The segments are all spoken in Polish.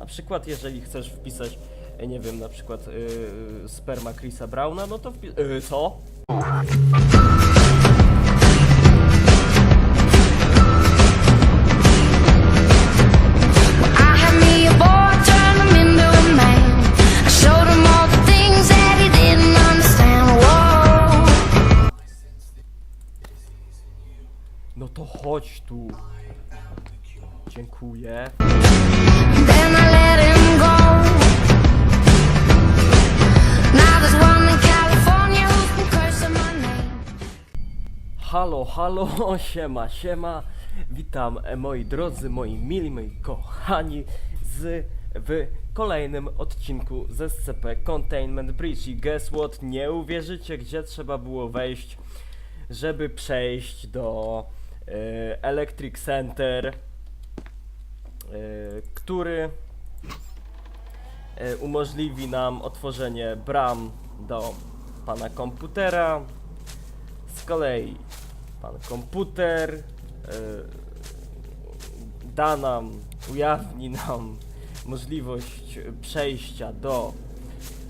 Na przykład, jeżeli chcesz wpisać, e, nie wiem, na przykład yy, sperma Chrisa Browna, no to wpi- yy, co? I had me a boy, turned him into a man. I showed him all the things that he didn't understand. Whoa. No to chodź tu. Dziękuję. Halo, siema, siema. Witam e, moi drodzy, moi mili, moi kochani z w kolejnym odcinku z SCP Containment Breach i guess what? Nie uwierzycie gdzie trzeba było wejść, żeby przejść do e, Electric Center, e, który e, umożliwi nam otworzenie bram do pana komputera. Z kolei pan komputer y, da nam, ujawni nam możliwość przejścia do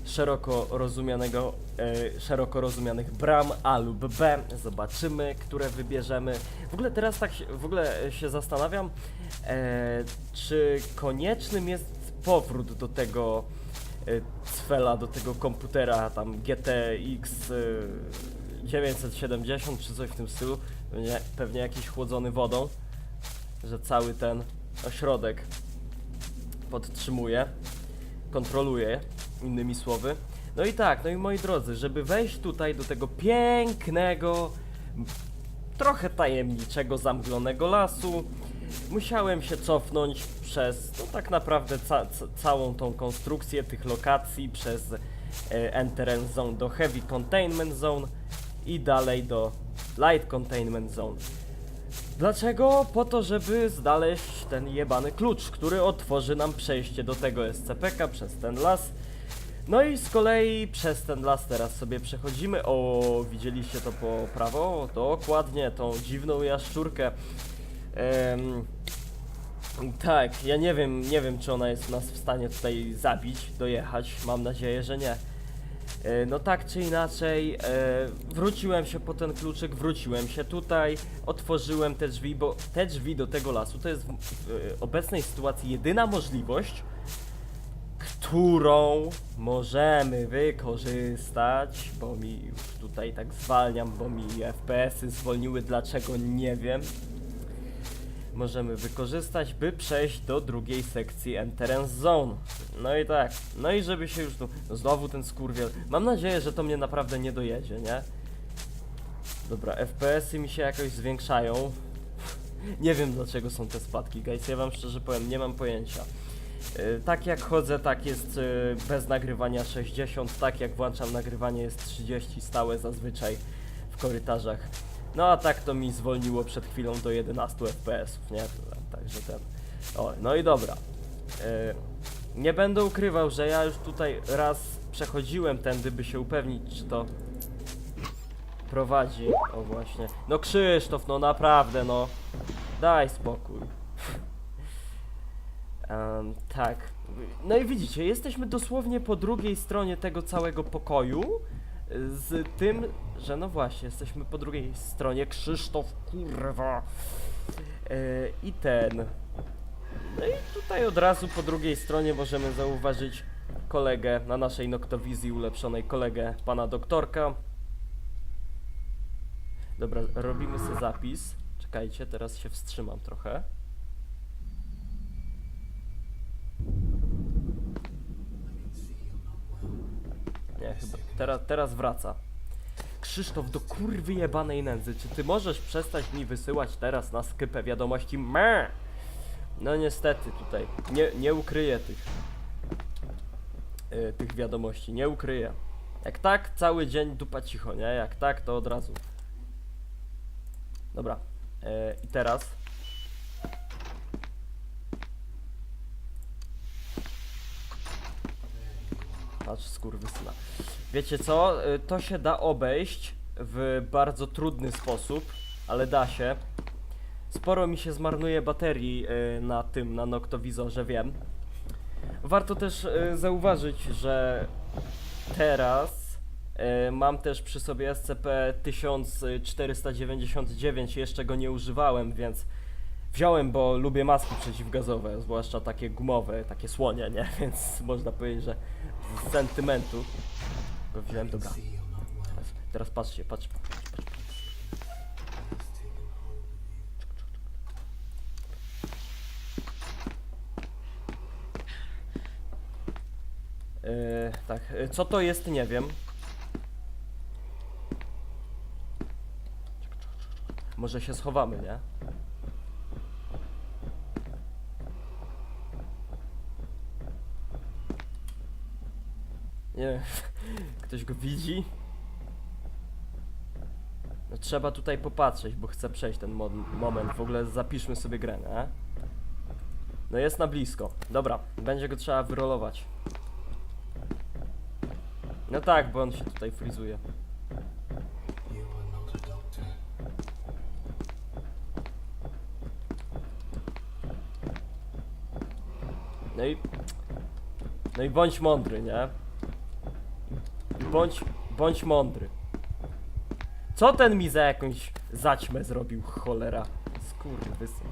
szeroko rozumianego, e, szeroko rozumianych bram A lub B. Zobaczymy, które wybierzemy. W ogóle teraz tak się, w ogóle się zastanawiam, e, czy koniecznym jest powrót do tego e, cfela, do tego komputera tam GTX e, 970 czy coś w tym stylu. Pewnie, pewnie jakiś chłodzony wodą, że cały ten ośrodek podtrzymuje, kontroluje, innymi słowy. No i tak, no i moi drodzy, żeby wejść tutaj do tego pięknego, trochę tajemniczego, zamglonego lasu, musiałem się cofnąć przez, no tak naprawdę ca ca całą tą konstrukcję tych lokacji, przez e, Entrance Zone do Heavy Containment Zone i dalej do Light Containment Zone. Dlaczego? Po to, żeby znaleźć ten jebany klucz, który otworzy nam przejście do tego SCPK przez ten las. No i z kolei przez ten las teraz sobie przechodzimy. O, widzieliście to po prawo? Dokładnie, tą dziwną jaszczurkę. Tak, ja nie wiem, nie wiem czy ona jest nas w stanie tutaj zabić, dojechać. Mam nadzieję, że nie. E, No tak czy inaczej, e, wróciłem się po ten kluczyk, wróciłem się tutaj, otworzyłem te drzwi, bo te drzwi do tego lasu to jest w, e, obecnej sytuacji jedyna możliwość, którą możemy wykorzystać, bo mi tutaj tak zwalniam, bo mi FPS-y zwolniły, dlaczego nie wiem. Możemy wykorzystać, by przejść do drugiej sekcji Entrance Zone. No i tak, no i żeby się już tu... No znowu ten skurwiel. Mam nadzieję, że to mnie naprawdę nie dojedzie, nie? Dobra, FPS-y mi się jakoś zwiększają. nie wiem dlaczego są te spadki, guys, ja wam szczerze powiem, nie mam pojęcia. Yy, tak jak chodzę, tak jest yy, bez nagrywania 60, tak jak włączam nagrywanie jest 30 stałe zazwyczaj w korytarzach. No a tak to mi zwolniło przed chwilą do 11 fps, nie? Także ten. O, no i dobra. Yy, nie będę ukrywał, że ja już tutaj raz przechodziłem tędy, by się upewnić, czy to prowadzi. O właśnie. No Krzysztof, no naprawdę, no. Daj spokój. Em, tak. No i widzicie, jesteśmy dosłownie po drugiej stronie tego całego pokoju. Z tym, że no właśnie, jesteśmy po drugiej stronie. Krzysztof, kurwa. Y, I ten. No i tutaj od razu po drugiej stronie możemy zauważyć kolegę na naszej noktowizji ulepszonej kolegę pana doktorka. Dobra, robimy sobie zapis. Czekajcie, teraz się wstrzymam trochę. Nie, chyba teraz, teraz wraca. Krzysztof, do kurwy jebanej nędzy, czy ty możesz przestać mi wysyłać teraz na skypę wiadomości me? No niestety tutaj, nie, nie ukryję tych, yy, tych wiadomości, nie ukryję. Jak tak, cały dzień dupa cicho, nie? Jak tak, to od razu. Dobra, yy, i teraz Patrz, skurwysyna. Wiecie co? Y, To się da obejść w bardzo trudny sposób, ale da się. Sporo mi się zmarnuje baterii y, na tym, na noktowizorze, wiem. Warto też e, zauważyć, że teraz mam też przy sobie SCP-1499, jeszcze go nie używałem, więc wziąłem, bo lubię maski przeciwgazowe, zwłaszcza takie gumowe, takie słonie, nie? Więc można powiedzieć, że z sentymentu go wziąłem, dobra. Teraz, teraz patrzcie, patrz, patrz, patrz. Yy, tak, yy, co to jest, nie wiem. Może się schowamy, nie? Nie wiem, ktoś go widzi? No trzeba tutaj popatrzeć, bo chcę przejść ten mo moment. W ogóle zapiszmy sobie grę, nie? No jest na blisko. Dobra, będzie go trzeba wyrolować. No tak, bo on się tutaj frizuje. No i... No i bądź mądry, nie? Bądź... Bądź mądry. Co ten mi za jakąś zaćmę zrobił, cholera? Skurwysyn.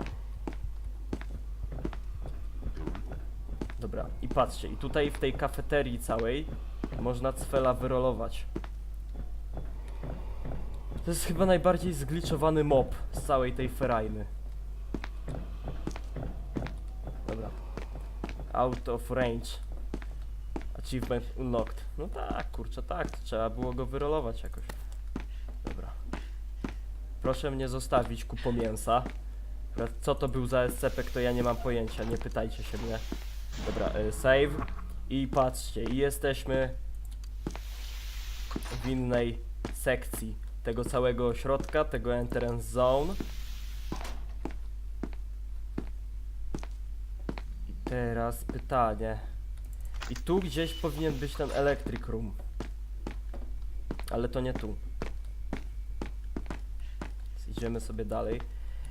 Dobra, i patrzcie, i tutaj w tej kafeterii całej można cfela wyrolować. To jest chyba najbardziej zgliczowany mob z całej tej ferajny. Dobra. Out of range. Achievement unlocked. No tak, kurczę, tak. Trzeba było go wyrolować jakoś. Dobra. Proszę mnie zostawić kupo mięsa. Co to był za SCP, to ja nie mam pojęcia, nie pytajcie się mnie. Dobra, y, save. I patrzcie, i jesteśmy w innej sekcji tego całego ośrodka, tego entrance zone. I teraz pytanie. I tu gdzieś powinien być ten electric room. Ale to nie tu. Więc idziemy sobie dalej.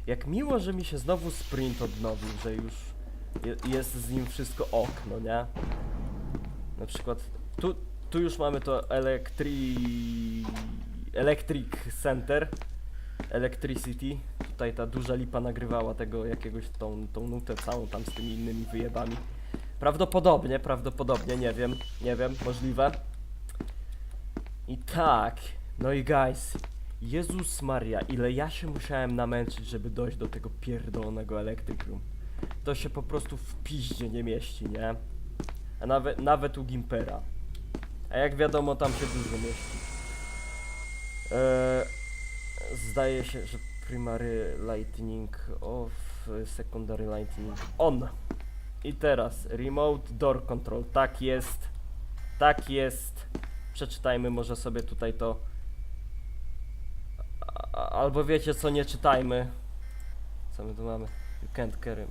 Jak miło, że mi się znowu sprint odnowił, że już je, jest z nim wszystko ok, no nie? Na przykład tu, tu już mamy to elektri... Electric Center. Electricity. Tutaj ta duża lipa nagrywała tego jakiegoś tą, tą nutę całą tam z tymi innymi wyjebami. Prawdopodobnie, prawdopodobnie, nie wiem, nie wiem, możliwe. I tak, no i guys, Jezus Maria, ile ja się musiałem namęczyć, żeby dojść do tego pierdolonego Electric. To się po prostu w piździe nie mieści, nie? A nawet, nawet u Gimpera. A jak wiadomo, tam się dużo mieści. Eee, zdaje się, że primary lightning off, secondary lightning on. I teraz remote door control. Tak jest. Tak jest. Przeczytajmy może sobie tutaj to. Albo wiecie co, nie czytajmy. Co my tu mamy? You can't carry.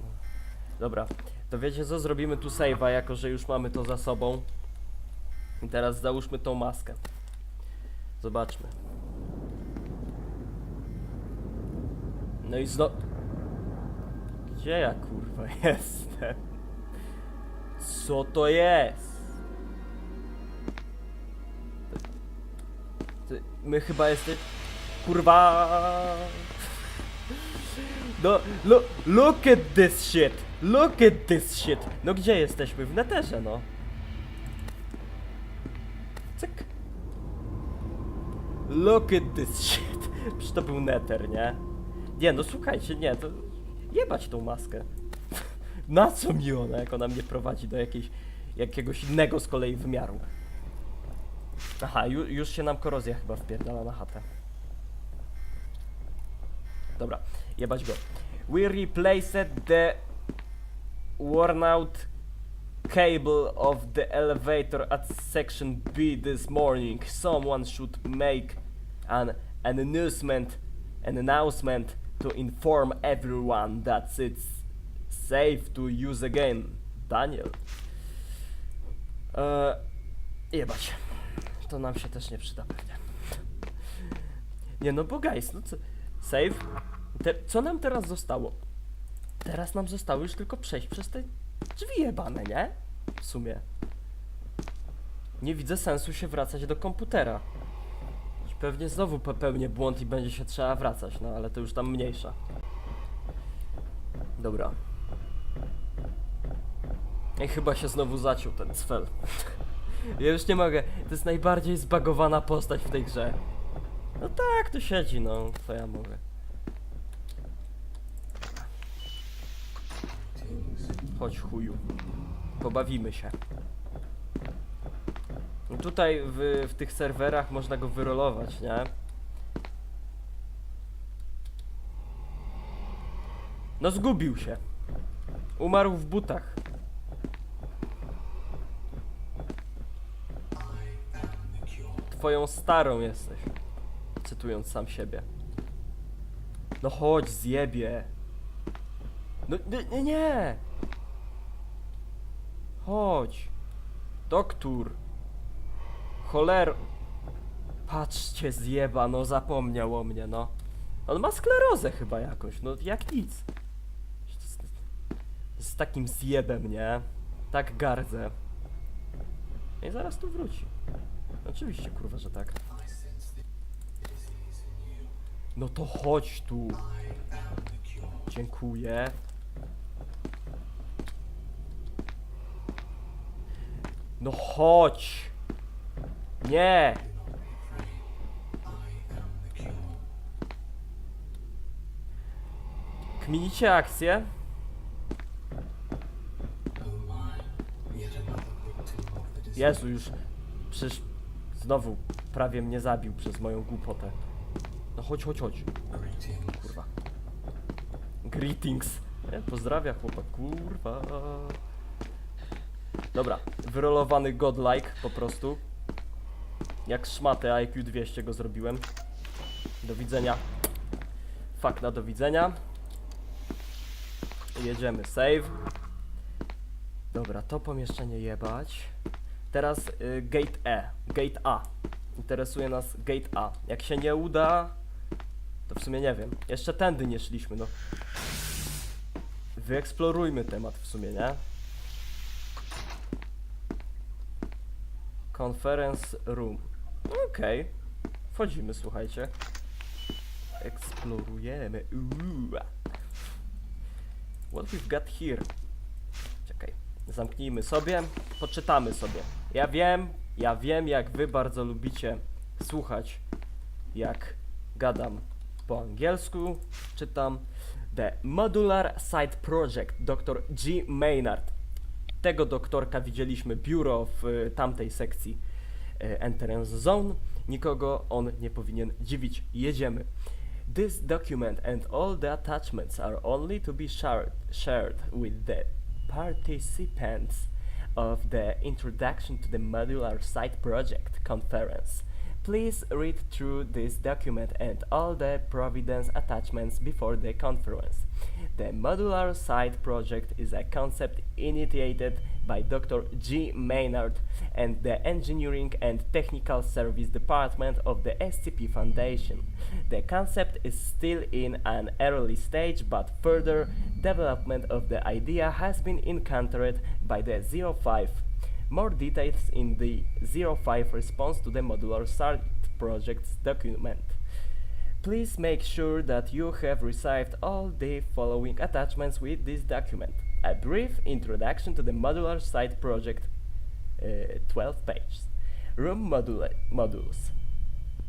Dobra. To wiecie co, zrobimy tu save'a, jako że już mamy to za sobą. I teraz załóżmy tą maskę. Zobaczmy. No i zno... Gdzie ja kurwa jestem? Co to jest? My chyba jesteś... Kurwa... No, look, look at this shit! Look at this shit! No gdzie jesteśmy? W neterze, no. Cyk. Look at this shit. Przecież to był neter, nie? Nie, no słuchajcie, nie, to... Jebać tą maskę. Na co mi ona, jak ona mnie prowadzi do jakiejś, jakiegoś innego z kolei wymiaru? Aha, ju, już się nam korozja chyba wpierdala na chatę. Dobra, jebać go. We replaced the worn out cable of the elevator at section B this morning. Someone should make an announcement an announcement to inform everyone that it's safe to use again. Daniel. Eee, jebać. To nam się też nie przyda pewnie. Nie no bo guys, no co... Save? Te, co nam teraz zostało? Teraz nam zostało już tylko przejść przez te drzwi jebane, nie? W sumie. Nie widzę sensu się wracać do komputera. Pewnie znowu popełnię błąd i będzie się trzeba wracać, no ale to już tam mniejsza. Dobra. I chyba się znowu zaciął ten cfel. ja już nie mogę. To jest najbardziej zbagowana postać w tej grze. No tak, tu siedzi, no. Co ja mogę. Chodź chuju. Pobawimy się. No tutaj w, w tych serwerach można go wyrolować, nie? No zgubił się. Umarł w butach. Twoją starą jesteś. Cytując sam siebie. No chodź, zjebie. No nie, nie. Chodź. Doktor. Choler. Patrzcie, zjeba, no zapomniał o mnie, no. On ma sklerozę chyba jakąś, no jak nic. Z takim zjebem, nie? Tak gardzę. I zaraz tu wróci. Oczywiście, kurwa, że tak. No to chodź tu. Dziękuję. No chodź. Nie. Kminicie akcję? Jezu, już przecież znowu prawie mnie zabił przez moją głupotę. No chodź, chodź, chodź. Kurwa. Greetings. Nie, pozdrawia chłopak, kurwa. Dobra, wyrolowany godlike po prostu. Jak szmatę IQ 200 go zrobiłem. Do widzenia. Fakt na do widzenia. Jedziemy, save. Dobra, to pomieszczenie jebać. Teraz y, gate E, gate A. Interesuje nas gate A. Jak się nie uda, to w sumie nie wiem. Jeszcze tędy nie szliśmy, no. Wyeksplorujmy temat w sumie, nie? Conference room. Okej. Wchodzimy, słuchajcie. Eksplorujemy. Uuu. What we've got here? Zamknijmy sobie. Poczytamy sobie. Ja wiem, ja wiem, jak wy bardzo lubicie słuchać, jak gadam po angielsku. Czytam The Modular Site Project dr G. Maynard. Tego doktorka widzieliśmy biuro w y, tamtej sekcji y, Entrance Zone. Nikogo on nie powinien dziwić. Jedziemy. This document and all the attachments are only to be shared, shared with the participants of the Introduction to the Modular Site Project conference. Please read through this document and all the providence attachments before the conference. The Modular Site Project is a concept initiated by Dr. G. Maynard and the Engineering and Technical Service Department of the SCP Foundation. The concept is still in an early stage, but further development of the idea has been encountered by the 05 more details in the 05 response to the modular site project's document. Please make sure that you have received all the following attachments with this document. A brief introduction to the modular site project, uh, 12 pages. Room modula- modules,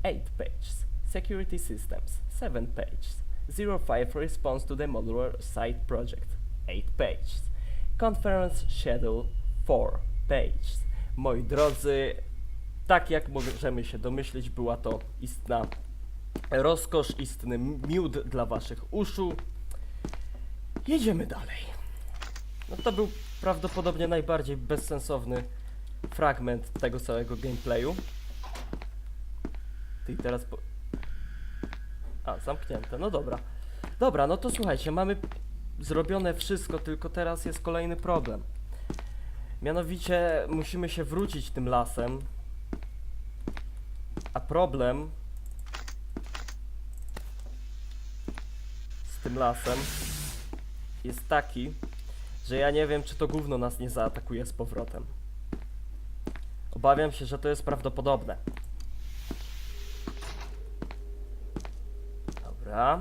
8 pages. Security systems, 7 pages. 05 response to the modular site project, 8 pages. Conference schedule, 4 pages. Moi drodzy, tak jak możemy się domyśleć, była to istna rozkosz, istny miód dla waszych uszu. Jedziemy dalej. No to był prawdopodobnie najbardziej bezsensowny fragment tego całego gameplayu. Ty teraz po... A, zamknięte, no dobra. Dobra, no to słuchajcie, mamy zrobione wszystko, tylko teraz jest kolejny problem. Mianowicie musimy się wrócić tym lasem. A problem z tym lasem jest taki, że ja nie wiem, czy to gówno nas nie zaatakuje z powrotem. Obawiam się, że to jest prawdopodobne. Dobra.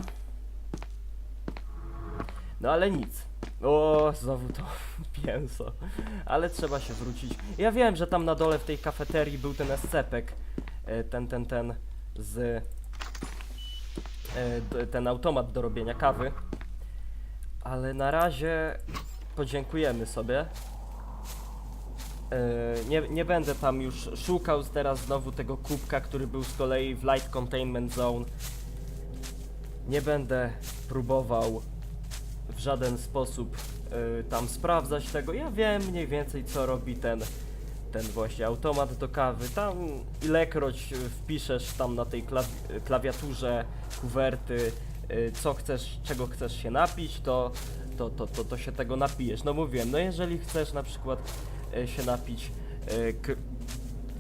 No ale nic. O, znowu to mięso. Ale trzeba się wrócić. Ja wiem, że tam na dole w tej kafeterii był ten escepek. e, Ten, ten, ten z... e, Ten automat do robienia kawy. Ale na razie podziękujemy sobie. E, Nie, nie będę tam już szukał teraz znowu tego kubka, który był z kolei w Light Containment Zone. Nie będę próbował w żaden sposób y, tam sprawdzać tego. Ja wiem mniej więcej co robi ten, ten właśnie automat do kawy. Tam ilekroć wpiszesz tam na tej klawi- klawiaturze kuwerty, y, co chcesz, czego chcesz się napić, to, to, to, to, to się tego napijesz. No mówiłem, no jeżeli chcesz na przykład y, się napić k-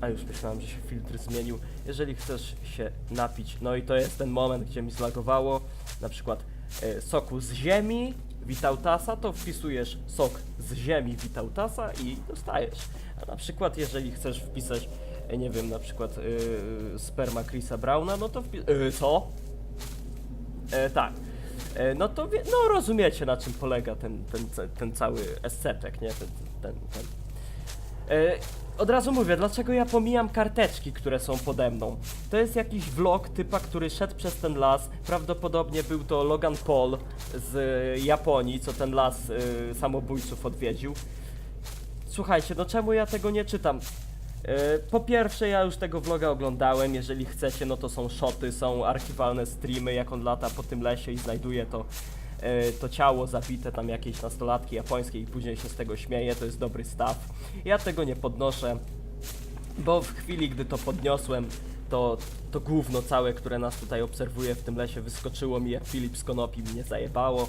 a już myślałem, że się filtr zmienił. Jeżeli chcesz się napić, no i to jest ten moment, gdzie mi zlagowało, na przykład e, soku z ziemi Witautasa, to wpisujesz sok z ziemi Witautasa i dostajesz. A na przykład jeżeli chcesz wpisać, e, nie wiem, na przykład e, sperma Chrisa Browna, no to wpis... E, co? E, tak. E, no to wie, no rozumiecie na czym polega ten, ten, ten, cały escepek, nie? Ten, ten, ten. E, od razu mówię, dlaczego ja pomijam karteczki, które są pode mną. To jest jakiś vlog typa, który szedł przez ten las. Prawdopodobnie był to Logan Paul z e, Japonii, co ten las e, samobójców odwiedził. Słuchajcie, no czemu ja tego nie czytam? E, Po pierwsze, ja już tego vloga oglądałem. Jeżeli chcecie, no to są shoty, są archiwalne streamy, jak on lata po tym lesie i znajduje to, e, to ciało zabite tam jakiejś nastolatki japońskiej i później się z tego śmieje. To jest dobry staw. Ja tego nie podnoszę, bo w chwili, gdy to podniosłem, to, to gówno całe, które nas tutaj obserwuje w tym lesie, wyskoczyło mi jak Filip z konopi mnie zajebało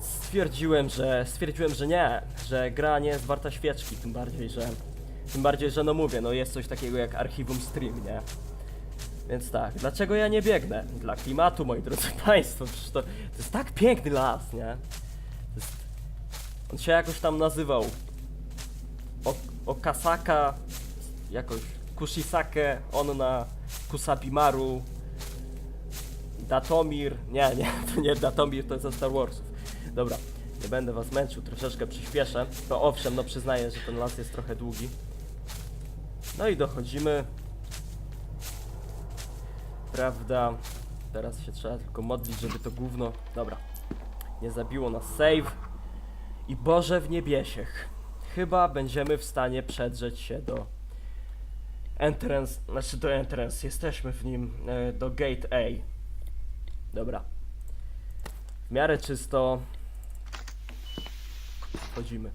stwierdziłem, że stwierdziłem, że nie, że gra nie jest warta świeczki, tym bardziej, że tym bardziej, że no mówię, no jest coś takiego jak archiwum stream, nie? Więc tak, dlaczego ja nie biegnę? Dla klimatu, moi drodzy państwo, przecież to, to jest tak piękny las, nie? Jest, on się jakoś tam nazywał o, Okasaka, jakoś Kushisake, Onna, Kusabimaru, Datomir, nie, nie, to nie Datomir, to jest ze Star Warsów. Dobra, nie będę was męczył, troszeczkę przyspieszę. To owszem, no przyznaję, że ten las jest trochę długi. No i dochodzimy. Prawda, teraz się trzeba tylko modlić, żeby to gówno, dobra, nie zabiło nas save. I Boże w niebiesiech, chyba będziemy w stanie przedrzeć się do entrance, znaczy do entrance, jesteśmy w nim, e, do gate A. Dobra. W miarę czysto. Wchodzimy.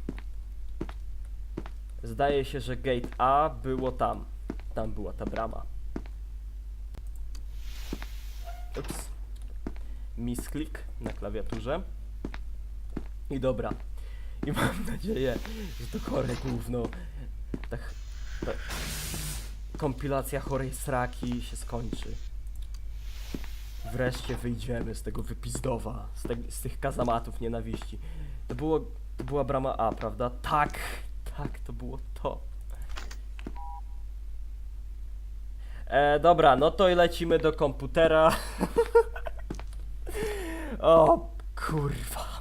Zdaje się, że gate A było tam. Tam była ta brama. Ups. Misklik na klawiaturze. I dobra. I mam nadzieję, że to chore gówno. Ta, ch- ta kompilacja chorej sraki się skończy. Wreszcie wyjdziemy z tego wypizdowa, z, te, z tych kazamatów nienawiści. To było, to była brama A, prawda? Tak, tak, to było to. E, dobra, no to i lecimy do komputera. o, kurwa.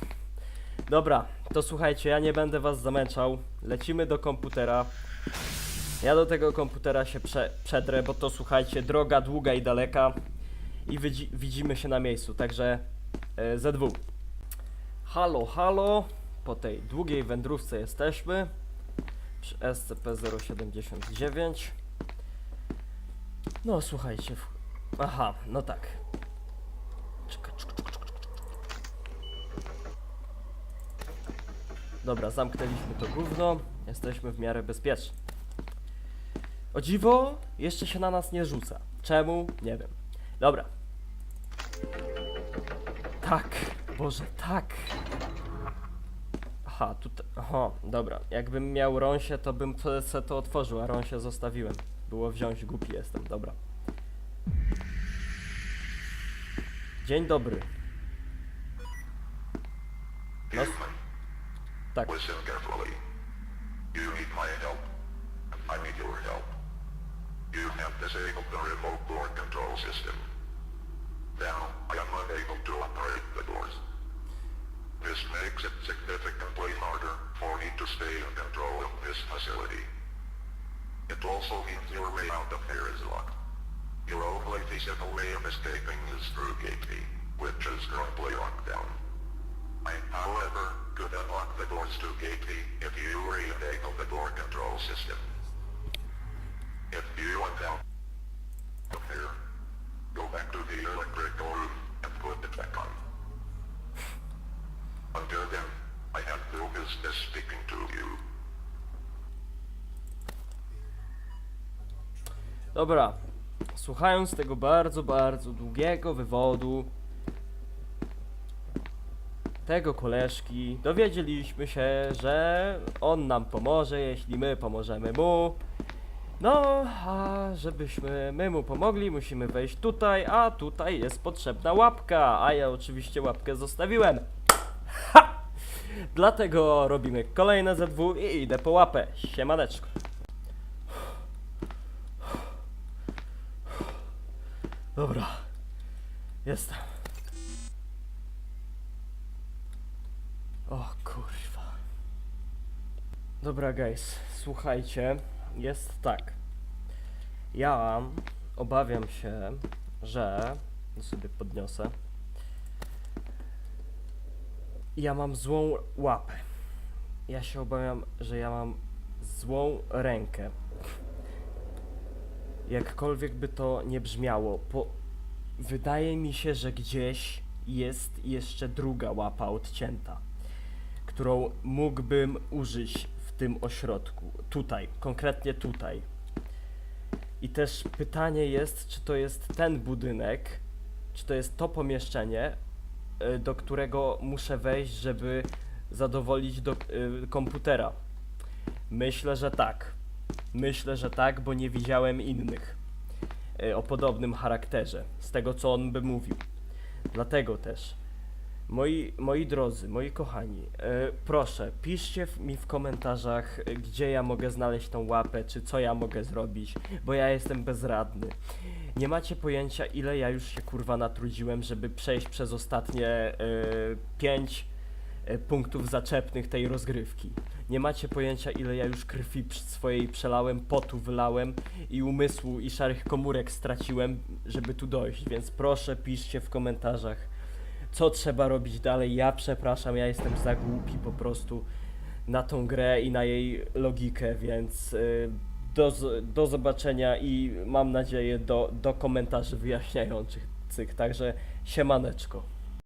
Dobra, to słuchajcie, ja nie będę was zamęczał. Lecimy do komputera. Ja do tego komputera się prze, przedrę, bo to słuchajcie, droga długa i daleka i widzi, widzimy się na miejscu, także e, ZW. Halo, halo, po tej długiej wędrówce jesteśmy SCP-079. No słuchajcie, aha, no tak. Czeka, czeka. Dobra, zamknęliśmy to gówno, jesteśmy w miarę bezpieczni. O dziwo, jeszcze się na nas nie rzuca. Czemu? Nie wiem. Dobra. Tak, Boże, tak. Aha, tutaj. Aha, dobra. Jakbym miał rąsie, to bym se to otworzył, a rąsie zostawiłem. Było wziąć, głupi jestem, dobra. Dzień dobry. No. Tak. You have disabled the remote door control system. Now, I am unable This makes it significantly harder for me to stay in control of this facility. It also means your way out of here is locked. Your only feasible way of escaping is through Gate B, which is currently locked down. I, however, could unlock the doors to Gate B if you re-enable the door control system. If you want out of here, go back to the electrical room and put it back on. Until then, I have no business speaking to you. Dobra, słuchając tego bardzo, bardzo długiego wywodu tego koleżki, dowiedzieliśmy się, że on nam pomoże, jeśli my pomożemy mu. No, a żebyśmy my mu pomogli, musimy wejść tutaj, a tutaj jest potrzebna łapka, a ja oczywiście łapkę zostawiłem. Dlatego robimy kolejne ZW i idę po łapę. Siemaneczko. Dobra, jestem. O kurwa. Dobra, guys, słuchajcie, jest tak. Ja obawiam się, że. sobie podniosę. Ja mam złą łapę. Ja się obawiam, że ja mam złą rękę jakkolwiek by to nie brzmiało, po... wydaje mi się, że gdzieś jest jeszcze druga łapa odcięta, którą mógłbym użyć w tym ośrodku. Tutaj, konkretnie tutaj. I też pytanie jest, czy to jest ten budynek, czy to jest to pomieszczenie, y, do którego muszę wejść, żeby zadowolić do y, komputera. Myślę, że tak. Myślę, że tak, bo nie widziałem innych e, o podobnym charakterze, z tego co on by mówił. Dlatego też, moi, moi drodzy, moi kochani, e, proszę, piszcie mi w komentarzach, e, gdzie ja mogę znaleźć tą łapę, czy co ja mogę zrobić, bo ja jestem bezradny. Nie macie pojęcia, ile ja już się kurwa natrudziłem, żeby przejść przez ostatnie e, pięć e, punktów zaczepnych tej rozgrywki. Nie macie pojęcia, ile ja już krwi swojej przelałem, potu wylałem i umysłu i szarych komórek straciłem, żeby tu dojść, więc proszę piszcie w komentarzach, co trzeba robić dalej. Ja przepraszam, ja jestem za głupi po prostu na tą grę i na jej logikę, więc y, do, do zobaczenia i mam nadzieję do, do komentarzy wyjaśniających, także siemaneczko.